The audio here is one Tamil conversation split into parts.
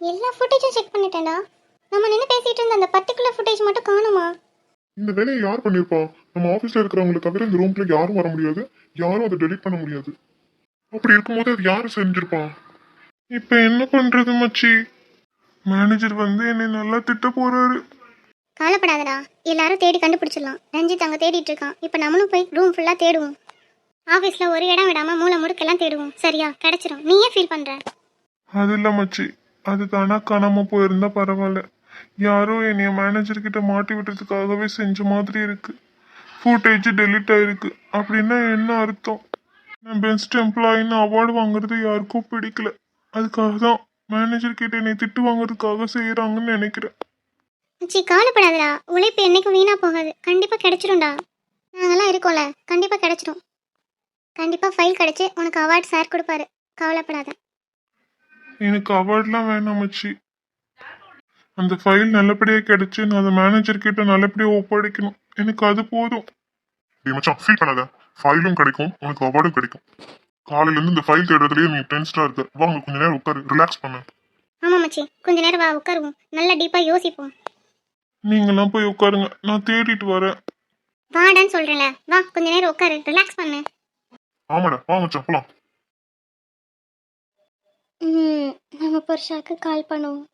எல்லா ஃபுட்டேஜும் செக் பண்ணிட்டேன்டா. நம்ம நின்று பேசிட்டு இருந்த அந்த பர்டிகுலர் ஃபுட்டேஜ் மட்டும் காணுமா? இந்த வேலையை யார் பண்ணியிருப்பா? நம்ம ஆஃபீஸில் இருக்கிறவங்களை தவிர இந்த ரூம்குள்ள யாரும் வர முடியாது. யாரும் அதை டெலீட் பண்ண முடியாது. அப்படி இருக்கும்போது அது யார் செஞ்சிருப்பா? இப்போ என்ன பண்றது மச்சி? மேனேஜர் வந்து என்னை நல்லா திட்ட போறாரு. கவலைப்படாதடா. எல்லாரும் தேடி கண்டுபிடிச்சிடலாம். ரஞ்சித் அங்கே தேடிட்டு இருக்கான். இப்போ நம்மளும் போய் ரூம் ஃபுல்லாக தேடுவோம். ஆஃபீஸில் ஒரு இடம் விடாமல் மூளை முடுக்கெல்லாம் தேடுவோம். சரியா? கிடைச்சிரும். நீயே ஃபீல் பண்ணுற அது இல்லை மச்சி. அது தானா காணாம போயிருந்தா பரவாயில்ல. யாரோ என்னைய மேனேஜர் கிட்ட மாட்டி விட்டுறதுக்காகவே செஞ்ச மாதிரி இருக்கு. ஃபுட்டேஜ் டெலிட் ஆயிருக்கு. அப்படின்னா என்ன அர்த்தம்? நான் பெஸ்ட் எம்ப்ளாயின்னு அவார்டு வாங்குறது யாருக்கும் பிடிக்கல. அதுக்காக தான் மேனேஜர் கிட்ட என்னை திட்டு வாங்குறதுக்காக செய்யறாங்கன்னு நினைக்கிறேன். சி கவலைப்படாதடா. உழைப்பு என்னைக்கும் வீணாக போகாது. கண்டிப்பாக கிடைச்சிரும்டா. நாங்கெல்லாம் இருக்கோம்ல. கண்டிப்பாக கிடைச்சிரும். கண்டிப்பாக ஃபைல் கிடைச்சி உனக்கு அவார்ட் சார் கொடுப்பாரு. கவலைப்படாத. எனக்கு அவார்ட்லாம் வேணாம் மச்சி. அந்த ஃபைல் நல்லபடியாக கிடைச்சு நான் அதை மேனேஜர் கிட்ட நல்லபடியாக ஒப்படைக்கணும். எனக்கு அது போதும். டேய் மச்சான் ஃபீல் பண்ணாத. ஃபைலும் கிடைக்கும் உனக்கு அவார்டும் கிடைக்கும். காலையில இருந்து இந்த ஃபைல் தேடுறதுலயே நீ டென்ஸ்டா இருக்க. வாங்க கொஞ்ச நேரம் உட்காரு. ரிலாக்ஸ் பண்ணு. ஆமாம் மச்சி. கொஞ்ச நேரம் வா உட்காருவோம். நல்லா டீப்பாக யோசிப்போம். நீங்களாம் போய் உட்காருங்க. நான் தேடிட்டு வரேன். வாடான்னு சொல்கிறேன்ல வா கொஞ்ச நேரம் உட்காரு. ரிலாக்ஸ் பண்ணு. ஆமாடா. வா மச்சான். போலாம். ம், நம்ம புருஷாக்கு கால் பண்ணுவோம்.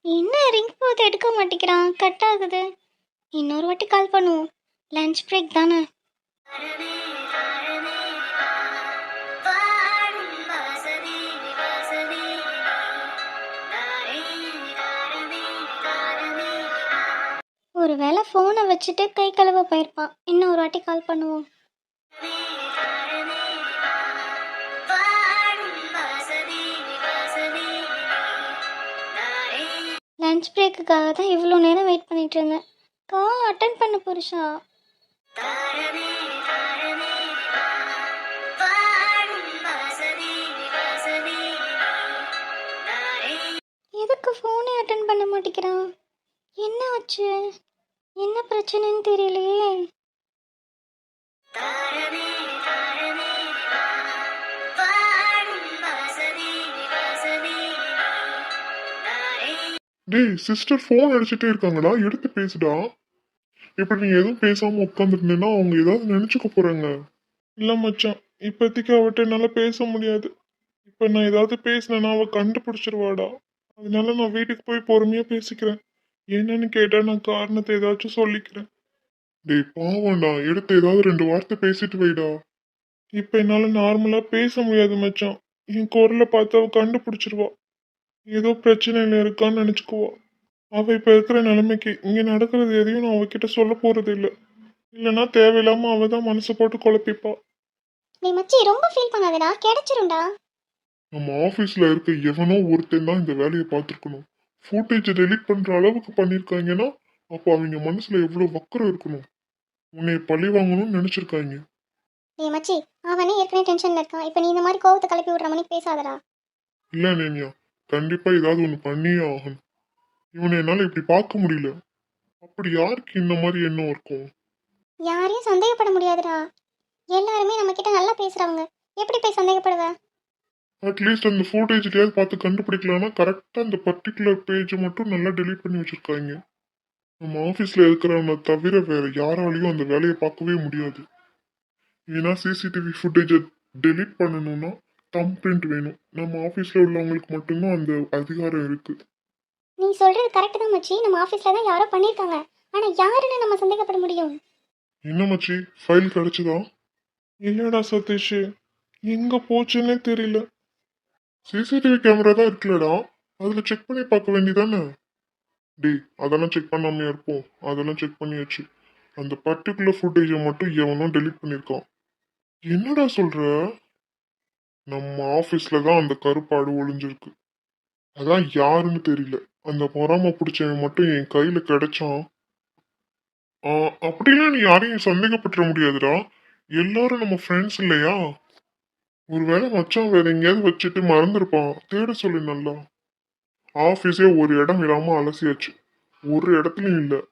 என்ன ரிங் போது எடுக்க மாட்டேங்கிறான். கட் ஆகுது. இன்னொரு வாட்டி கால் பண்ணுவோம். லஞ்ச் பிரேக் தானே? ஒரு வேளை ஃபோனை வச்சுட்டு கை கழுவ போயிருப்பான். இன்னும் ஒரு வாட்டி கால் பண்ணுவோம். லஞ்ச் பிரேக்குக்காக தான் இவ்வளோ நேரம் வெயிட் பண்ணிட்டு இருந்தேன். கால் அட்டன் பண்ண புருஷா. எதுக்கு ஃபோனே அட்டன் பண்ண மாட்டேங்கிறான்? என்ன ஆச்சு? என்ன பிரச்சனைன்னு தெரியலையே. டேய் சிஸ்டர் ஃபோன் அடிச்சுட்டே இருக்காங்கடா எடுத்து பேசுடா. இப்படி நீ எதுவும் பேசாம உட்காந்துருந்தேன்னா அவங்க ஏதாவது நினைச்சுக்க போறாங்க. இல்ல மச்சான் இப்போதைக்கு அவட்ட என்னால பேச முடியாது. இப்ப நான் ஏதாவது பேசினேன்னா அவ கண்டுபிடிச்சிருவாடா. அதனால நான் வீட்டுக்கு போய் பொறுமையா பேசிக்கிறேன். என்னன்னு கேட்டா நான் காரணத்தை ஏதாச்சும் சொல்லிக்கிறேன். டேய் பாவம்டா. எடுத்து ஏதாவது ரெண்டு வார்த்தை பேசிட்டு வைடா. இப்ப என்னால நார்மலா பேச முடியாது மச்சான். என் குரலை பார்த்து அவ கண்டுபிடிச்சிருவா. ஏதோ பிரச்சனையில இருக்கான்னு நினைச்சுக்குவா. அவ இப்ப இருக்கிற நிலைமைக்கு இங்க நடக்கிறது எதையும் நான் அவகிட்ட சொல்ல போறது இல்ல. இல்லைன்னா தேவையில்லாம அவ தான் மனசு போட்டு குழப்பிப்பா. நீ மச்சி ரொம்ப ஃபீல் பண்ணாதடா. கிடைச்சிரும்டா. நம்ம ஆபீஸ்ல இருக்க எவனோ ஒருத்தன் தான் இந்த வேலையை பார்த்துருக்கணும். ஃபுட்டேஜ் டெலீட் பண்ற அளவுக்கு பண்ணிருக்காங்கன்னா அப்போ அவங்க மனசுல எவ்வளவு வக்கரம் இருக்கணும்? உன்னை பழி வாங்கணும்னு நினைச்சிருக்காங்க. நீ மச்சி அவனே ஏற்கனவே டென்ஷன்ல இருக்கான். இப்போ நீ இந்த மாதிரி கோவத்தை கிளப்பி விடுற மாதிரி பேசாதடா. இல்ல நேனியா கண்டிப்பா ஏதாவது ஒண்ணு பண்ணியே ஆகணும். இவனை என்னால இப்படி பார்க்க முடியல. அப்படி யாருக்கு இந்த மாதிரி எண்ணம் இருக்கும்? யாரையும் சந்தேகப்பட முடியாதுடா. எல்லாருமே நம்ம கிட்ட நல்லா பேசுறவங்க எப்படி போய் சந்தேகப்படுவ? அட்லீஸ்ட் அந்த ஃபுட்டேஜ்லயாவது பார்த்து கண்டுபிடிக்கலாம்னா கரெக்டாக அந்த பர்டிகுலர் பேஜை மட்டும் நல்லா டெலீட் பண்ணி வச்சிருக்காங்க. நம்ம ஆஃபீஸில் இருக்கிறவனை தவிர வேற யாராலையும் அந்த வேலையை பார்க்கவே முடியாது. ஏன்னா சிசிடிவி ஃபுட்டேஜை டெலீட் பண்ணணும்னா தம் பிரிண்ட் வேணும். நம்ம ஆஃபீஸில் உள்ளவங்களுக்கு மட்டும்தான் அந்த அதிகாரம் இருக்கு. நீ சொல்றது கரெக்ட் தான் மச்சி. நம்ம ஆஃபீஸ்ல தான் யாரோ பண்ணியிருக்காங்க. ஆனா யாருன்னு நம்ம சந்தேகப்பட முடியும். என்ன மச்சி? ஃபைல் கிடைச்சதா? இல்லடா சதீஷ்? எங்க போச்சுன்னே தெரியல. சிசிடிவி கேமரா தான் இருக்குல்லடா. அதில் செக் பண்ணி பார்க்க வேண்டியதானே? டேய் அதெல்லாம் செக் பண்ணாமையா இருப்போம் அதெல்லாம் செக் பண்ணியாச்சு. அந்த பர்டிகுலர் ஃபுட்டேஜை மட்டும் எவனும் டெலீட் பண்ணியிருக்கான். என்னடா சொல்ற? நம்ம ஆஃபீஸில் தான் அந்த கருப்பாடு ஒளிஞ்சிருக்கு. அதான் யாருன்னு தெரியல. அந்த பொறாம பிடிச்சவன் மட்டும் என் கையில் கிடைச்சான். அப்படிலாம் நீ யாரையும் சந்தேகப்பட்டுற முடியாதுடா. எல்லாரும் நம்ம ஃப்ரெண்ட்ஸ் இல்லையா? ஒருவேளை மச்சான் வேற எங்கேயாவது வச்சுட்டு மறந்துருப்பான். தேட சொல்லி நல்லா. ஆஃபீஸே ஒரு இடம் விடாம அலசியாச்சு. ஒரு இடத்துலயும் இல்லை.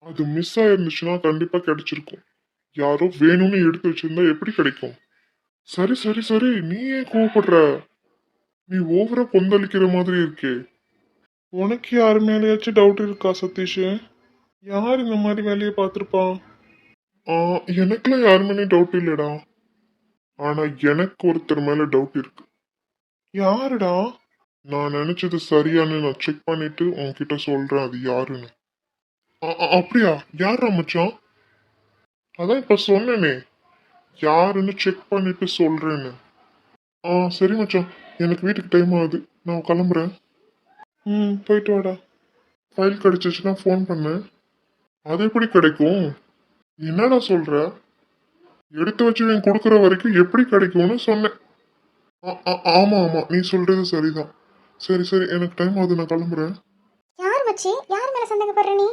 அது மிஸ் ஆயிருந்துச்சுன்னா கண்டிப்பா கிடைச்சிருக்கும். யாரோ வேணும்னு எடுத்து வச்சிருந்தா எப்படி கிடைக்கும்? சரி சரி சரி. நீ ஏன் கோவப்படுற? நீ ஓவரா கொந்தளிக்கிற மாதிரி இருக்கே. உனக்கு யார் மேலேயாச்சும் டவுட் இருக்கா சதீஷ்? யார் இந்த மாதிரி வேலையை பார்த்துருப்பான் எனக்குலாம் யார் மேலேயும் டவுட் இல்லைடா. ஆனா எனக்கு ஒருத்தர் மேல டவுட் இருக்கு. யாருடா? நான் நினைச்சது சரியான்னு நான் செக் பண்ணிட்டு உன்கிட்ட சொல்றேன் அது யாருன்னு. அப்படியா? யாரா மச்சான்? அதான் இப்ப சொன்னேனே. யாருன்னு செக் பண்ணிட்டு சொல்றேன்னு. ஆ சரி மச்சான். எனக்கு வீட்டுக்கு டைம் ஆகுது. நான் கிளம்புறேன். ம் போயிட்டு வாடா. ஃபைல் கிடைச்சிச்சுன்னா ஃபோன் பண்ணு. அது எப்படி கிடைக்கும்? என்னடா சொல்கிற எடுத்து வச்சு இவன் கொடுக்குற வரைக்கும் எப்படி கிடைக்கும்னு சொன்னேன். ஆ- ஆ- ஆமா ஆமா நீ சொல்றது சரிதான். சரி சரி எனக்கு டைம் ஆகுது நான் கிளம்புறேன். யார் மச்சி? யார் மேல சந்தேகப்படுற நீ?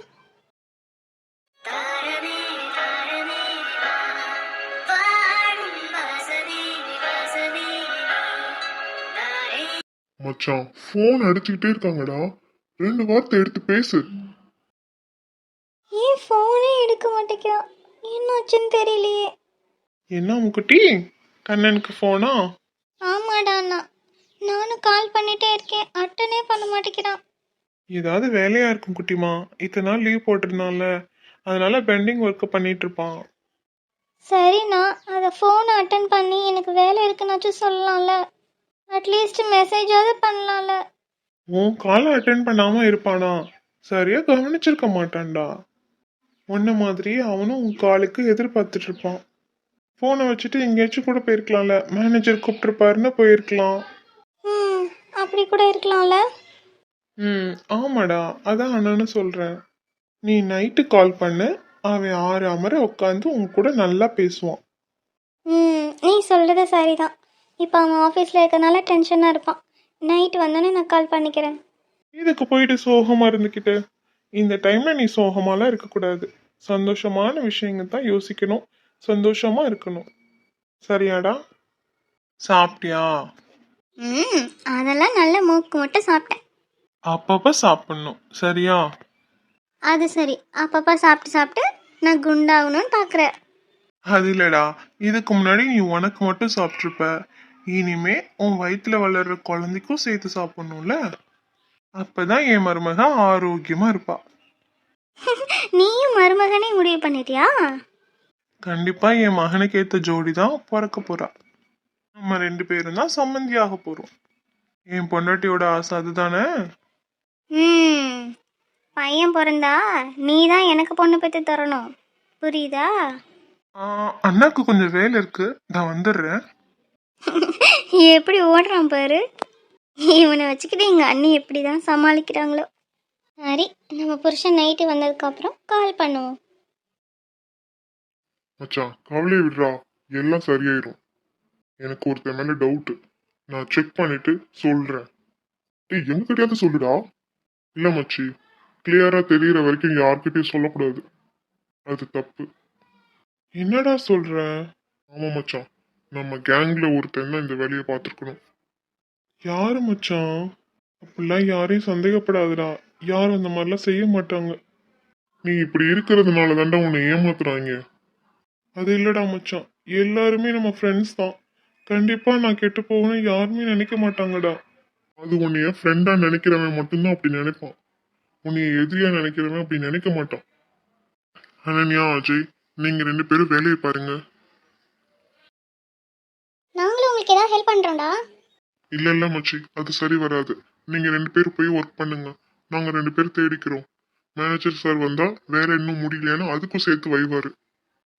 மச்சான் ஃபோன் அடிச்சுக்கிட்டே இருக்காங்கடா. ரெண்டு வார்த்தை எடுத்து பேசு. ஏன் ஃபோனே எடுக்க மாட்டேங்கிறான்? என்னாச்சுன்னு தெரியலையே. என்ன முக்குட்டி? கண்ணனுக்கு ஃபோனா ஆமாடா அண்ணா. நானும் கால் பண்ணிட்டே இருக்கேன். அட்டனே பண்ண மாட்டேங்கிறான். ஏதாவது வேலையா இருக்கும் குட்டிமா? இத்தனை நாள் லீவ் போட்டிருந்தான்ல. அதனால பெண்டிங் ஒர்க் பண்ணிட்டு இருப்பான். சரிண்ணா. அதை ஃபோனை அட்டன் பண்ணி எனக்கு வேலை இருக்குன்னாச்சும் சொல்லலாம்ல. அட்லீஸ்ட் மெசேஜாவது பண்ணலாம்ல. உன் காலை அட்டென்ட் பண்ணாம இருப்பானா? சரியா கவனிச்சிருக்க மாட்டான்டா. உன்ன மாதிரி அவனும் உன் காலுக்கு எதிர்பார்த்துட்டு இருப்பான். ஃபோனை வச்சுட்டு எங்கேயாச்சும் கூட போயிருக்கலாம்ல. மேனேஜர் கூப்பிட்டுருப்பாருன்னு போயிருக்கலாம். ம் அப்படி கூட இருக்கலாம்ல? ம் ஆமாடா. அதான் அண்ணன்னு சொல்றேன். நீ நைட்டு கால் பண்ணு. அவன் ஆறு அமர உட்காந்து உன் கூட நல்லா பேசுவான். ம் நீ சொல்கிறது சரிதான். இப்போ அவன் ஆஃபீஸில் இருக்கனால டென்ஷனாக இருப்பான். நைட் வந்தோடனே நான் கால் பண்ணிக்கிறேன். இதுக்கு போயிட்டு சோகமா இருந்துக்கிட்டு இந்த டைம்ல நீ சோகமாலாம் இருக்கக்கூடாது. சந்தோஷமான விஷயங்கள் தான் யோசிக்கணும். சந்தோஷமா இருக்கணும். சரியாடா? சாப்பிட்டியா? ம் அதெல்லாம் நல்ல மூக்கு மட்டும் சாப்பிட்டேன். அப்பப்ப சாப்பிடணும். சரியா? அது சரி. அப்பப்போ சாப்பிட்டு சாப்பிட்டு நான் குண்டாகணும்னு பார்க்குறேன் அது இல்லடா. இதுக்கு முன்னாடி நீ உனக்கு மட்டும் சாப்பிட்ருப்ப இனிமே உன் வயித்துல வளர்ற குழந்தைக்கும் சேர்த்து சாப்பிடணும்ல? அப்பதான் என் மருமக ஆரோக்கியமா இருப்பா. நீயும் மருமகனே முடிவு பண்ணிட்டியா? கண்டிப்பா என் மகனுக்கு ஏத்த ஜோடி தான் பிறக்க போறா. நம்ம ரெண்டு பேரும் தான் சம்மந்தியாக போறோம். என் பொண்டாட்டியோட ஆசை அதுதானே? ம் பையன் பிறந்தா நீ தான் எனக்கு பொண்ணு பெற்று தரணும். புரியுதா? ஆ, அண்ணாக்கு கொஞ்சம் வேலை இருக்கு. நான் வந்துடுறேன். எப்படி ஓடுறான் பாரு. இவனை வச்சுக்கிட்டு எங்கள் அண்ணி எப்படி தான் சமாளிக்கிறாங்களோ. சரி நம்ம புருஷன் நைட்டு வந்ததுக்கப்புறம் கால் பண்ணுவோம். மச்சான் கவலையை விடுறா. எல்லாம் சரியாயிரும். எனக்கு ஒருத்தன் மேல டவுட்டு நான் செக் பண்ணிட்டு சொல்றேன். டேய் எங்க கிடையாது சொல்லுடா. இல்ல மச்சி கிளியரா தெரியற வரைக்கும் யார்கிட்டயும் சொல்லக்கூடாது. அது தப்பு. என்னடா சொல்ற? ஆமா மச்சான் நம்ம கேங்ல ஒருத்தன் தான் இந்த வேலையை பார்த்துருக்கணும். யாரு மச்சான் அப்படிலாம் யாரையும் சந்தேகப்படாதுடா. யாரும் அந்த மாதிரிலாம் செய்ய மாட்டாங்க. நீ இப்படி இருக்கிறதுனால தாண்டா உன்னை ஏமாத்துறாங்க. அது இல்லடா மச்சான். எல்லாருமே நம்ம ஃப்ரெண்ட்ஸ் தான். கண்டிப்பா நான் கெட்டு போகணும் யாருமே நினைக்க மாட்டாங்கடா. அது உன்னைய ஃப்ரெண்டா நினைக்கிறவன் மட்டும்தான் அப்படி நினைப்பான். உன்னைய எதிரியா நினைக்கிறவன் அப்படி நினைக்க மாட்டான். அனன்யா அஜய் நீங்க ரெண்டு பேரும் வேலையை பாருங்க. நாங்களும் உங்களுக்கு ஏதாவது ஹெல்ப் பண்ணுறோம்டா இல்ல இல்ல மச்சி அது சரி வராது. நீங்க ரெண்டு பேரும் போய் ஒர்க் பண்ணுங்க. நாங்க ரெண்டு பேரும் தேடிக்கிறோம். மேனேஜர் சார் வந்தா வேற இன்னும் முடியலையானா அதுக்கும் சேர்த்து வைவாரு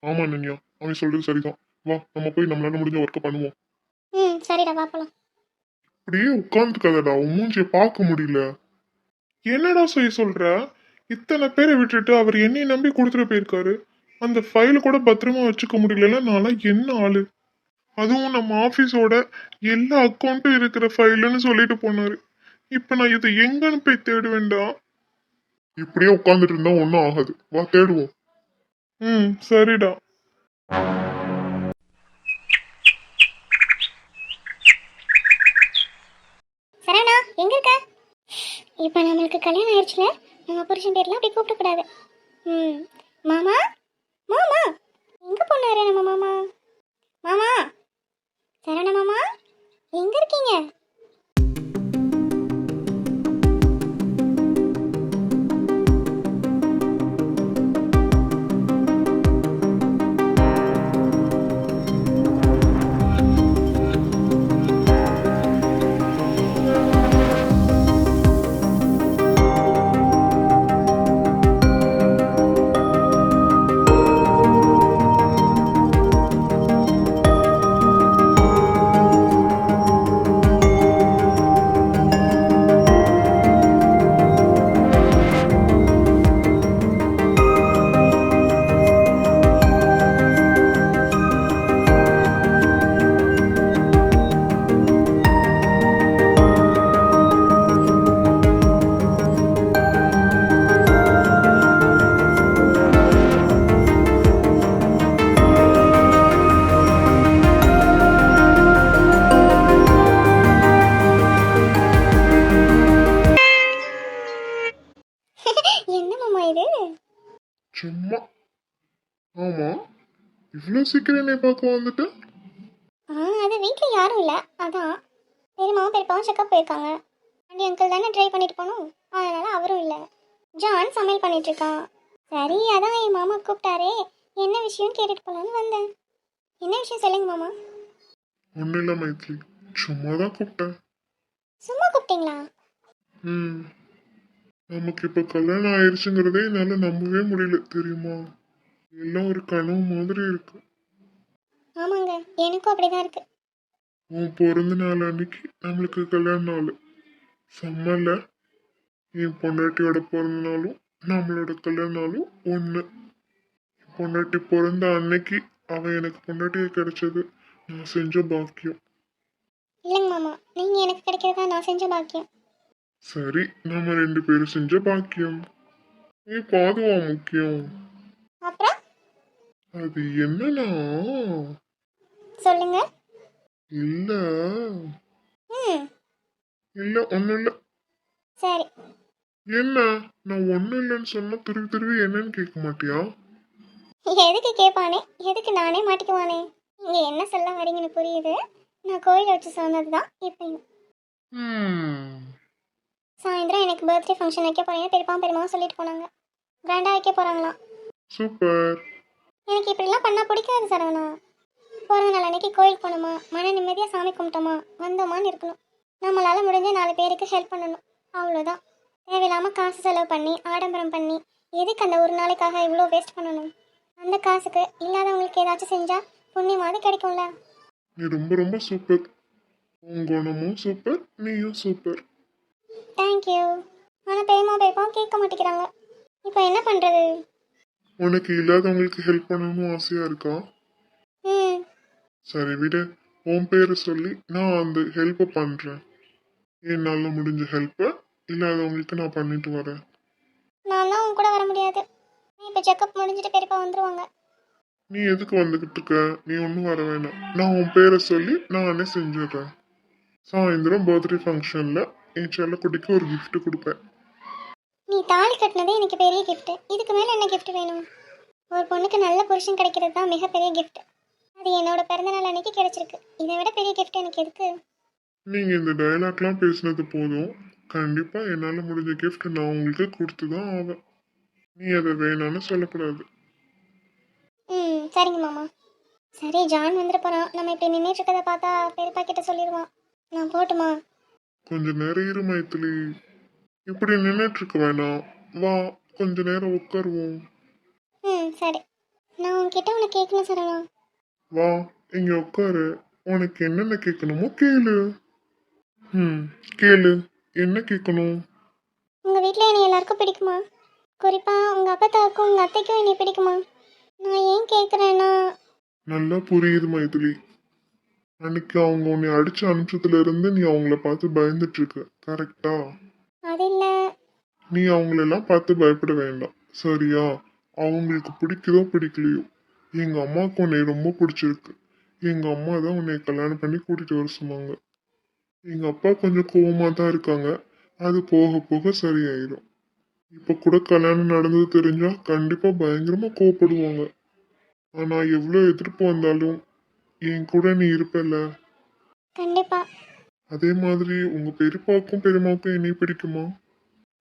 ஆமா அனன்யா அவன் சொல்றது சரிதான். வா நம்ம போய் நம்மளால முடிஞ்ச ஒர்க்கை பண்ணுவோம். ம் சரிடா பாப்பலாம் அப்படியே உட்காந்துக்காதடா உன் மூஞ்சிய பார்க்க முடியல. என்னடா சொல்லி சொல்ற? இத்தனை பேரை விட்டுட்டு அவர் என்னை நம்பி கொடுத்துட்டு போயிருக்காரு. அந்த ஃபைல் கூட பத்திரமா வச்சுக்க முடியலன்னா நான்லாம் என்ன ஆளு? அதுவும் நம்ம ஆஃபீஸோட எல்லா அக்கௌண்ட்டும் இருக்கிற ஃபைலுன்னு சொல்லிட்டு போனாரு. இப்போ நான் இதை எங்கன்னு போய் தேடுவேன்டா. இப்படியே உட்காந்துட்டு இருந்தா ஒன்றும் ஆகாது. வா தேடுவோம். ம் சரிடா. சரவணா எங்க இருக்க? இப்போ நம்மளுக்கு கல்யாணம் ஆயிடுச்சுல நம்ம புருஷன் பேர்லாம் அப்படி கூப்பிடக்கூடாது. ம் மாமா? ஆமா இவ்வளோ சீக்கிரம் என்னை பார்க்க வந்துட்ட? ஆ அது வீட்டில் யாரும் இல்லை. அதான். பெரியமாவும் பெரியப்பாவும் செக்கப் போயிருக்காங்க. ஆண்டி அங்கிள் தானே ட்ரை பண்ணிட்டு போனோம். அதனால அவரும் இல்லை. ஜான் சமையல் பண்ணிட்டு இருக்கான். சரி அதான் என் மாமா கூப்பிட்டாரே. என்ன விஷயம்னு கேட்டுட்டு போலான்னு வந்தேன். என்ன விஷயம் சொல்லுங்க மாமா. ஒன்றும் இல்லை மைத்லி சும்மா தான் கூப்பிட்டேன். சும்மா கூப்பிட்டீங்களா? ம். நமக்கு இப்போ கல்யாணம் ஆயிடுச்சுங்கிறதே என்னால் நம்பவே முடியல தெரியுமா? எல்லாம் ஒரு கனவு மாதிரி இருக்கு. ஆமாங்க எனக்கும் அப்படிதான் இருக்கு. உன் பிறந்த நாள் அன்னைக்கு நம்மளுக்கு கல்யாண நாள். செம்மல்ல என் பொண்டாட்டியோட பிறந்த நாளும் நம்மளோட கல்யாண நாளும் ஒன்று பொண்டாட்டி பிறந்த அன்னைக்கு அவன் எனக்கு பொண்டாட்டியை கிடைச்சது. நான் செஞ்ச பாக்கியம். இல்லைங்க மாமா நீங்கள் எனக்கு கிடைக்கிறதா நான் செஞ்ச பாக்கியம். சரி நம்ம ரெண்டு பேரும் செஞ்ச பாக்கியம். நீ பாதுவா முக்கியம். அப்புறம்? அது என்னன்னா சொல்லுங்க. இல்ல. இல்ல ஒண்ணும் இல்ல. சரி. என்ன? நான் ஒண்ணும் இல்லைன்னு சொன்னா திருப்பி திருப்பி என்னன்னு கேட்க மாட்டியா? எதுக்கு கேட்பானே? எதுக்கு நானே மாட்டிக்குவானே? நீங்கள் என்ன சொல்ல வரீங்கன்னு புரியுது. நான் கோயில் வச்சு சொன்னது தான் இப்பயும். ஹம், சாயந்தரம் எனக்கு பர்த்டே ஃபங்க்ஷன் வைக்க போறேன்னு பெரியப்பா பெரியமாவும் சொல்லிட்டு போனாங்க. கிராண்டாக வைக்க போகிறாங்களாம் சூப்பர். எனக்கு இப்படிலாம் பண்ணால் பிடிக்காது சரவணா. பிறந்த நாள் அன்னைக்கு கோயில் போனோமா? மன நிம்மதியாக சாமி கும்பிட்டோமா? வந்தோமான்னு இருக்கணும். நம்மளால் முடிஞ்ச நாலு பேருக்கு ஹெல்ப் பண்ணணும். அவ்வளோதான் தேவையில்லாமல் காசு செலவு பண்ணி ஆடம்பரம் பண்ணி எதுக்கு அந்த ஒரு நாளைக்காக இவ்வளோ வேஸ்ட் பண்ணணும்? அந்த காசுக்கு இல்லாதவங்களுக்கு ஏதாச்சும் செஞ்சால் புண்ணியமாவது கிடைக்கும்ல. நீ ரொம்ப ரொம்ப சூப்பர் உன் குணமும் சூப்பர் நீயும் சூப்பர் தேங்க்யூ ஆனால் பெரியம்மா பெரியப்பாவும் கேட்க மாட்டேங்கிறாங்க. இப்போ என்ன பண்ணுறது உனக்கு இல்லாதவங்களுக்கு ஹெல்ப் பண்ணணும்னு ஆசையா இருக்கா? ம். சரி விடு. உன் பேரை சொல்லி நான் அந்த ஹெல்ப்பை பண்றேன். என்னால் முடிஞ்ச ஹெல்ப்பை இல்லாதவங்களுக்கு நான் பண்ணிட்டு வரேன். நான் உன் கூட வர முடியாது. இப்போ செக்கப் முடிஞ்சிட்டு பெரியப்பா வந்துருவாங்க. நீ எதுக்கு வந்துகிட்டு இருக்க? நீ ஒன்றும் வர வேணாம். நான் உன் பேரை சொல்லி நானே செஞ்சிடுறேன். சாயந்தரம் பர்த்டே ஃபங்க்ஷனில் என் செல்லக்குட்டிக்கு ஒரு gift கொடுப்பேன். நீ தாலி கட்டினதே எனக்கு பெரிய gift. இதுக்கு மேலே என்ன gift வேணும்? ஒரு பொண்ணுக்கு நல்ல புருஷன் கிடைக்கிறது தான் மிகப்பெரிய gift. அது என்னோட பிறந்தநாள் அன்னைக்கு கிடைச்சிருக்கு. இதை விட பெரிய gift எனக்கு எதுக்கு? நீங்கள் இந்த டயலாக்லாம் பேசுனது போதும். கண்டிப்பாக என்னால் முடிஞ்ச gift நான் உங்களுக்கு கொடுத்து தான் ஆவேன். நீ அதை வேணான்னு சொல்லக்கூடாது. ம் சரிங்க மாமா. சரி ஜான் போகிறான் நம்ம இப்படி நின்றுட்டு இருக்கதை பார்த்தா பெரியப்பா கிட்ட சொல்லிடுவான் நான் போட்டுமா? கொஞ்ச நேரம் இரு மைத்திலி. இப்படி நின்றுட்டு இருக்க வேணாம். வா கொஞ்ச நேரம் உட்காருவோம். ம் சரி. நான் உன்கிட்ட உன்னை கேட்கணும் சரவணா வா இங்க உட்காரு. உனக்கு என்னென்ன கேட்கணுமோ கேளு. ம் கேளு. என்ன கேட்கணும்? உங்கள் வீட்டில் என்னை எல்லாருக்கும் பிடிக்குமா? குறிப்பாக உங்கள் அப்பத்தாவுக்கும் உங்கள் அத்தைக்கும் என்னை பிடிக்குமா? நான் ஏன் கேட்குறேன்னா நல்லா புரியுது மைதிலி. அன்னைக்கு அவங்க உன்னை அடிச்சு அனுப்பிச்சதுல இருந்து நீ அவங்கள பார்த்து பயந்துட்டு இருக்க கரெக்டா அது இல்லை. நீ அவங்களெல்லாம் பார்த்து பயப்பட வேண்டாம். சரியா? அவங்களுக்கு பிடிக்குதோ பிடிக்கலையோ. எங்க அம்மாவுக்கு உன்னை ரொம்ப பிடிச்சிருக்கு. எங்க அம்மா தான் உன்னை கல்யாணம் பண்ணி கூட்டிட்டு வர சொன்னாங்க. எங்க அப்பா கொஞ்சம் கோவமா தான் இருக்காங்க. அது போக போக சரியாயிடும் இப்ப கூட கல்யாணம் நடந்தது தெரிஞ்சா கண்டிப்பா பயங்கரமா கோவப்படுவாங்க. ஆனா எவ்வளவு எதிர்ப்பு வந்தாலும் என் கூட நீ இருப்பல்ல? கண்டிப்பா. அதே மாதிரி உங்க பெரியப்பாவுக்கும் பெரியம்மாவுக்கும் என்னை பிடிக்குமா?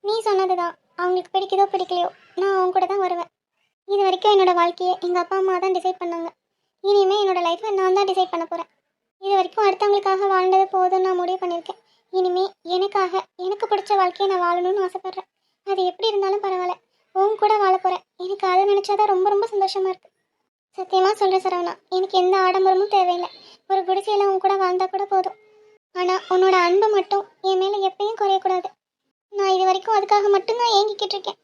நீ சொன்னதுதான். அவங்களுக்கு பிடிக்குதோ பிடிக்கலையோ நான் அவங்க கூட தான் வருவேன். இது வரைக்கும் என்னோட வாழ்க்கையை எங்கள் அப்பா அம்மா தான் டிசைட் பண்ணாங்க. இனிமேல் என்னோட லைஃப்பை நான் தான் டிசைட் பண்ண போகிறேன் இது வரைக்கும் அடுத்தவங்களுக்காக வாழ்ந்தது போதும்னு நான் முடிவு பண்ணியிருக்கேன். இனிமேல் எனக்காக எனக்கு பிடிச்ச வாழ்க்கையை நான் வாழணும்னு ஆசைப்பட்றேன். அது எப்படி இருந்தாலும் பரவாயில்ல. உன் கூட வாழ போகிறேன் எனக்கு அதை நினச்சாதான் ரொம்ப ரொம்ப சந்தோஷமாக இருக்குது சத்தியமாக சொல்கிறேன் சரவணா எனக்கு எந்த ஆடம்பரமும் தேவையில்லை. ஒரு குடிசையில் உன் கூட வாழ்ந்தால் கூட போதும். ஆனால் உன்னோட அன்பு மட்டும் என் மேலே எப்பயும் குறையக்கூடாது வரைக்கும் அதுக்காக மட்டும்தான் ஏங்கிக்கிட்டு இருக்கேன்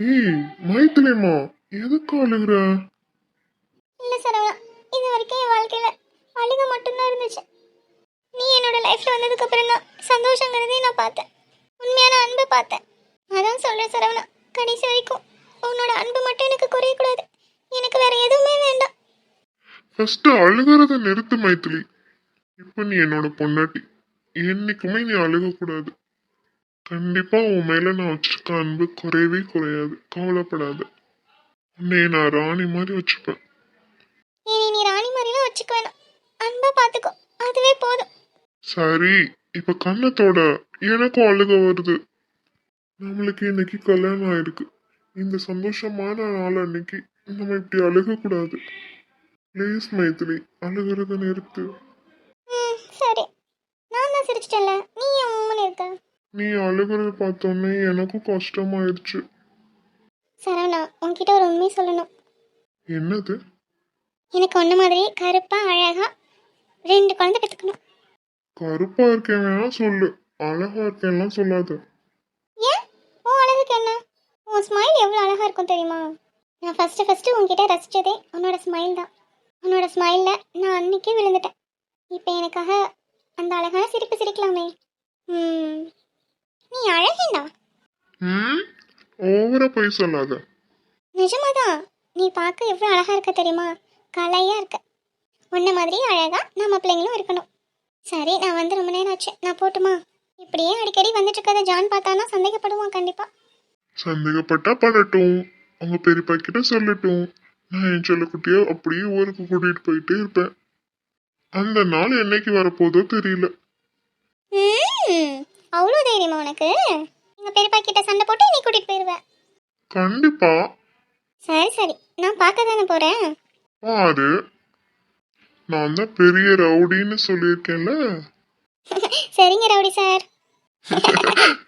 ஏய் மைத்திலியம்மா எதுக்கு அழுகுற? இல்ல சரவணா இது வரைக்கும் என் வாழ்க்கையில அழுக மட்டும்தான் இருந்துச்சு. நீ என்னோட லைஃப்ல வந்ததுக்கு அப்புறம் தான் சந்தோஷங்கிறதே நான் பார்த்தேன். உண்மையான அன்பை பார்த்தேன். அதான் சொல்றேன் சரவணா கடைசி வரைக்கும் உன்னோட அன்பு மட்டும் எனக்கு குறையக்கூடாது. எனக்கு வேற எதுவுமே வேண்டாம். ஃபர்ஸ்ட் அழுகிறத நிறுத்து மைத்திலி இப்போ நீ என்னோட பொண்டாட்டி. என்னைக்குமே நீ அழுகக்கூடாது. கண்டிப்பா உன் மேல நான் வச்சிருக்க அன்பு குறையவே குறையாது. கவலைப்படாத. உன்னை நான் ராணி மாதிரி வச்சுப்பேன். இனி நீ ராணி மாதிரிலாம் வச்சுக்க வேணாம். அன்பா பார்த்துக்கோ. அதுவே போதும். சரி இப்ப கண்ணத்தோட எனக்கும் அழுக வருது. நம்மளுக்கு இன்னைக்கு கல்யாணம் ஆயிருக்கு. இந்த சந்தோஷமான நாள் அன்னைக்கு நம்ம இப்படி அழுகக்கூடாது. ப்ளீஸ் மைத்திலி அழுகிறத நிறுத்து. சரி. நான் தான் சிரிச்சிட்டேன்ல. நீ என் உம்மன் இருக்க? நீ அழுகிறத பார்த்தோன்னே எனக்கும் கஷ்டமாயிருச்சு. சரவணா உன்கிட்ட ஒரு உண்மை சொல்லணும். என்னது? எனக்கு ஒன்று மாதிரி கருப்பா அழகா ரெண்டு குழந்தை பெற்றுக்கணும் கருப்பா இருக்கேன் வேணா சொல்லு. அழகா இருக்கேன்லாம் சொல்லாத. ஏன்? உன் அழகுக்கு என்ன? உன் ஸ்மைல் எவ்வளோ அழகாக இருக்கும் தெரியுமா? நான் ஃபஸ்ட்டு ஃபஸ்ட்டு உன்கிட்ட ரசித்ததே உன்னோட ஸ்மைல் தான். உன்னோட ஸ்மைலில் நான் அன்னைக்கே விழுந்துட்டேன். இப்போ எனக்காக அந்த அழகான சிரிப்பு சிரிக்கலாமே. ம். நீ அழகேண்டா ம்? ஓவரா போய் சொல்லாத. நிஜமாதான் நீ பார்க்க எவ்வளோ அழகாக இருக்க தெரியுமா? கலையாக இருக்க. உன்ன மாதிரி அழகாக நம்ம பிள்ளைங்களும் இருக்கணும். சரி நான் வந்து ரொம்ப நேரம் ஆச்சு. நான் போட்டுமா? இப்படியே அடிக்கடி வந்துட்டு இருக்கத ஜான் பார்த்தானா சந்தேகப்படுவான் கண்டிப்பாக சந்தேகப்பட்டா படட்டும். உங்க பெரியப்பா கிட்ட சொல்லட்டும். நான் என் செல்லக்குட்டிய அப்படியே ஊருக்கு கூட்டிட்டு போயிட்டே இருப்பேன். அந்த நாள் என்னைக்கு வரப்போதோ தெரியல. அவ்வளோ தைரியமா உனக்கு? எங்கள் பெரியப்பா கிட்ட சண்டை போட்டு நீ கூட்டிகிட்டு போயிடுவேன் கண்டிப்பா. சரி சரி. நான் பார்க்க தானே போகிறேன் பாரு. நான் தான் பெரிய ரவுடின்னு சொல்லியிருக்கேன்ல. சரிங்க ரவுடி சார்.